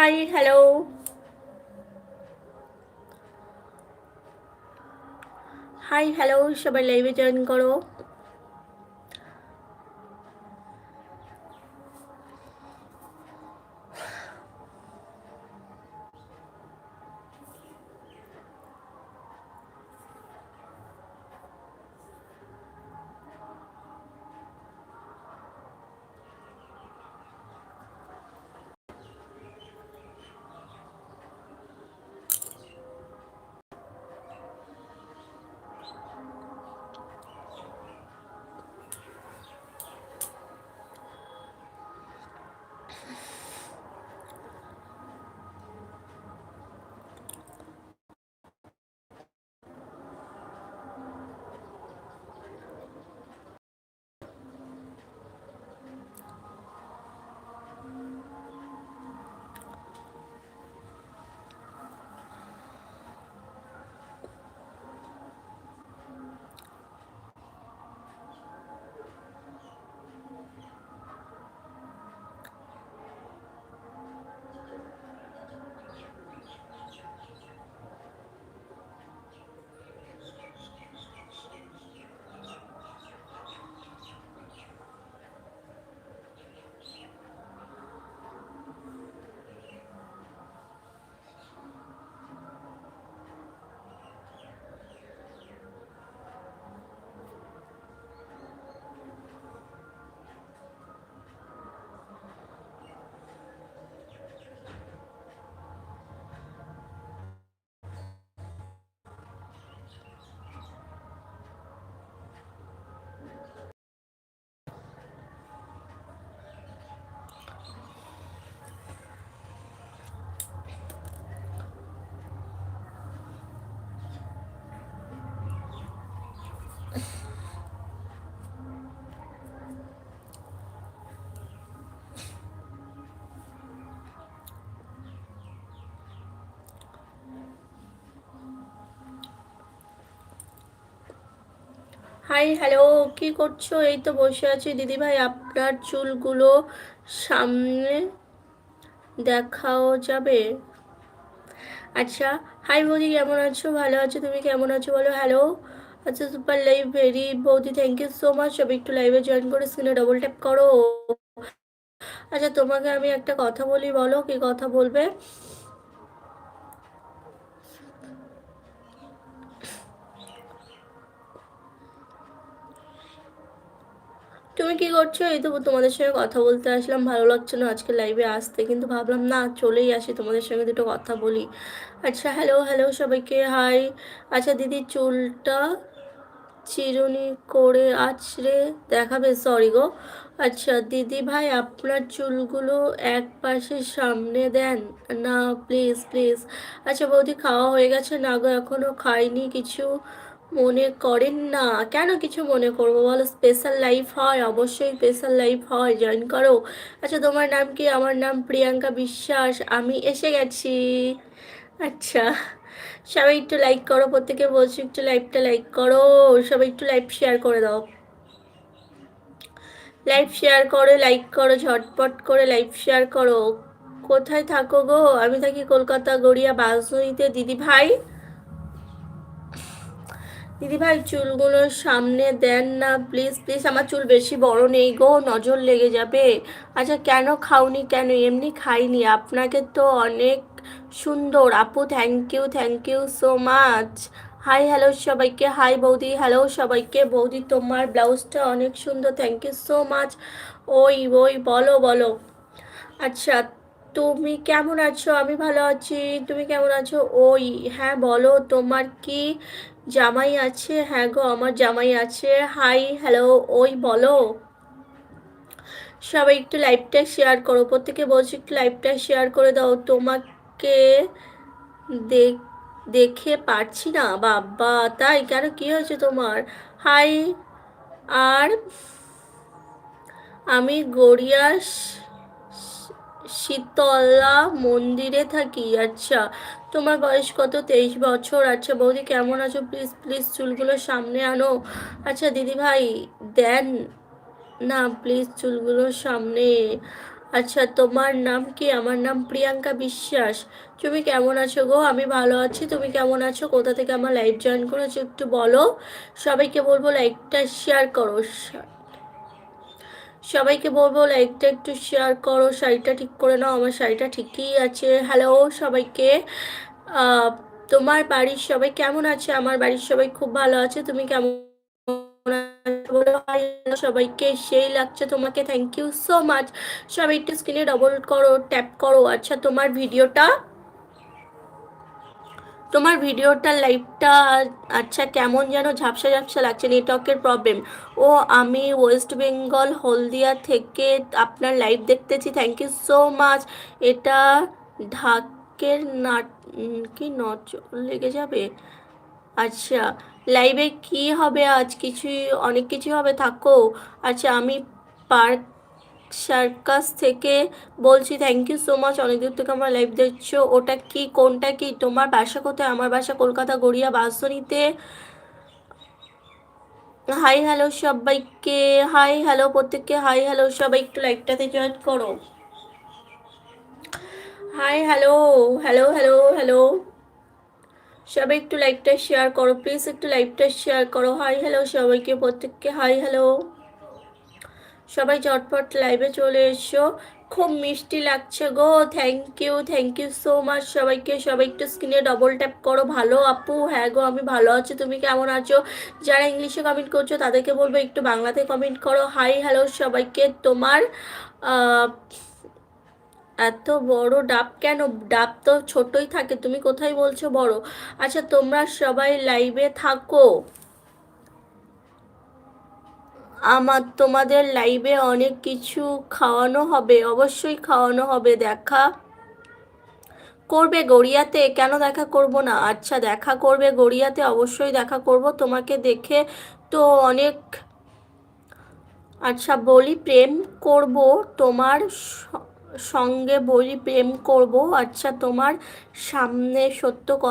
Hi hello hi hello সবাই লাইভে join করো। হাই, হ্যালো, কি করছ? এই তো বসে আছি। দিদি ভাই আপনার চুলগুলো সামনে দেখাও যাবে? আচ্ছা হাই বৌদি, কেমন আছো? ভালো আছো? তুমি কেমন আছো বলো? হ্যালো। আচ্ছা সুপার লাইভ ভেরি বৌদি থ্যাংক ইউ সো মাচ সব একটু লাইভে জয়েন করে স্ক্রিনে ডবল ট্যাপ করো। আচ্ছা তোমাকে আমি একটা কথা বলি, বলো? কি কথা বলবে? তুমি কি করছ? এই তো তোমাদের সঙ্গে কথা বলতে আসলাম। ভালো লাগছে না আজকে লাইভে আসতে। কিন্তু ভাবলাম, না, চলেই আসি। তোমাদের সঙ্গে দুটো কথা বলি। আচ্ছা হ্যালো হ্যালো সবাইকে। হাই আচ্ছা দিদি, চুলটা চিরুনি করে আছড়ে দেখাবে? সরি গো। আচ্ছা দিদি ভাই, আপনার চুলগুলো এক পাশে সামনে দেন। না প্লিজ প্লিজ আচ্ছা বৌদি, খাওয়া হয়ে গেছে? না গো এখনও খাইনি কিছু। মনে করেন না। কেন কিছু মনে করব বলো? স্পেশাল লাইফ হয়, অবশ্যই স্পেশাল লাইফ হয় জয়েন করো। আচ্ছা তোমার নাম কি? আমার নাম প্রিয়াঙ্কা বিশ্বাস, আমি এসে গেছি। আচ্ছা সবাই একটু লাইক করো, প্রত্যেকে বলছি একটু লাইভটা লাইক করো। সবাই একটু লাইভ শেয়ার করে দাও। লাইভ শেয়ার করো লাইক করো, ঝটপট করে লাইভ শেয়ার করো। কোথায় থাকো গো? আমি থাকি কলকাতা, গড়িয়া বাসুইতে দিদি ভাই? দিদিভাই, চুলগুলো সামনে দেন না প্লিজ প্লিজ আমার চুল বেশি বড় নেই গো, নজর লেগে যাবে। আচ্ছা কেন খাওনি কেন? এমনি খাইনি, আপনাকে তো অনেক সুন্দর। আপু thank you thank you so much hi hello সবাইকে। হাই বৌদি। হ্যালো সবাইকে। বৌদি, তোমার ব্লাউজটা অনেক সুন্দর। থ্যাংক ইউ সো মাচ ওই ওই, বলো বলো। আচ্ছা তুমি কেমন আছো? আমি ভালো আছি। তুমি কেমন আছো? ওই হ্যাঁ বলো, তোমার কি জামাই আছে হ্যাঁ গো, আমার জামাই আছে। হাই হ্যালো ওই বলো। সবাই একটু লাইভটা শেয়ার করো। প্রত্যেকে বলছি একটু লাইভটা শেয়ার করে দাও। তোমাকে দেখে পারছি না। বাবা, তাই কেন? কি হয়েছে তোমার? হাই আর আমি গড়িয়াস শীতলা মন্দিরে থাকি। আচ্ছা তোমার বয়স কত? তেইশ বছর। আচ্ছা বৌদি, কেমন আছো? প্লিজ প্লিজ চুলগুলো সামনে আনো। আচ্ছা দিদি ভাই, দেন। না প্লিজ চুলগুলো সামনে। আচ্ছা তোমার নাম কি? আমার নাম প্রিয়াঙ্কা বিশ্বাস। তুমি কেমন আছো গো? আমি ভালো আছি। তুমি কেমন আছো? কোথা থেকে আমার লাইভ জয়েন করেছ একটু বলো। সবাইকে বলব লাইকটা শেয়ার করো। সবাইকে বলব লাইকটা একটু শেয়ার করো, শাড়িটা ঠিক করে নাও, আমার শাড়িটা ঠিকই আছে। হ্যালো সবাইকে। তোমার বাড়ির সবাই কেমন আছে? আমার বাড়ির সবাই খুব ভালো আছে, তুমি কেমন সবাইকে, সেই লাগছে তোমাকে থ্যাংক ইউ সো মাচ সবাই একটু স্ক্রিনে ডবল করো ট্যাপ করো। আচ্ছা তোমার ভিডিওটা তোমার ভিডিওটা লাইভটা আচ্ছা কেমন যেন ঝাপসা ঝাপসা লাগছে, নেটওয়ার্কের প্রবলেম ও, আমি ওয়েস্ট বেঙ্গল হলদিয়া থেকে আপনার লাইভ দেখতেছি থ্যাংক ইউ সো মাচ এটা ঢাকের নাট কি নচ লেগে যাবে? আচ্ছা লাইভে কি হবে আজ? কিছুই, অনেক কিছু হবে, থাকো। আচ্ছা আমি পার্ক সার্কাস থেকে বলছি থ্যাংক ইউ সো মাচ অনেক দূর থেকে আমার লাইভ দেখছ। ওটা কি, কোনটা কি? তোমার বাসা কোথায়? আমার বাসা কলকাতা গড়িয়া বাসনীতে। হাই হ্যালো সবাইকে। হাই হ্যালো প্রত্যেককে। হাই হ্যালো সবাই, একটু লাইভটাতে জয়েন করো। Hi hello hello hello hello সবাই একটু লাইভটা শেয়ার করো। প্লিজ একটু লাইভটা শেয়ার করো। হাই হ্যালো সবাইকে, প্রত্যেককে। হাই হ্যালো সবাই চটপট লাইভে চলে এসো। খুব মিষ্টি লাগছে গো। Thank you thank you so much সবাইকে। সবাই একটু স্ক্রিনে ডবল ট্যাপ করো। ভালো আপু হ্যাঁ গো, আমি ভালো আছি। তুমি কেমন আছো? যারা ইংলিশে কমেন্ট করছ, তাদেরকে বলব একটু বাংলাতে কমেন্ট করো। হাই হ্যালো সবাইকে। তোমার এত বড় ডাব কেন? ডাব তো ছোটই থাকে। তুমি কোথায় বলছো বড়? আচ্ছা তোমরা সবাই লাইভে থাকো। আমার তোমাদের লাইভে অনেক কিছু খাওয়ানো হবে, অবশ্যই খাওয়ানো হবে, দেখা করবে গড়িয়াতে, কেন দেখা করব না? আচ্ছা দেখা করবে গড়িয়াতে, অবশ্যই দেখা করব, তোমাকে দেখে তো অনেক আচ্ছা বলি প্রেম করব, তোমার সঙ্গে বলি প্রেম করব আচ্ছা তোমার সামনে সত্য কথা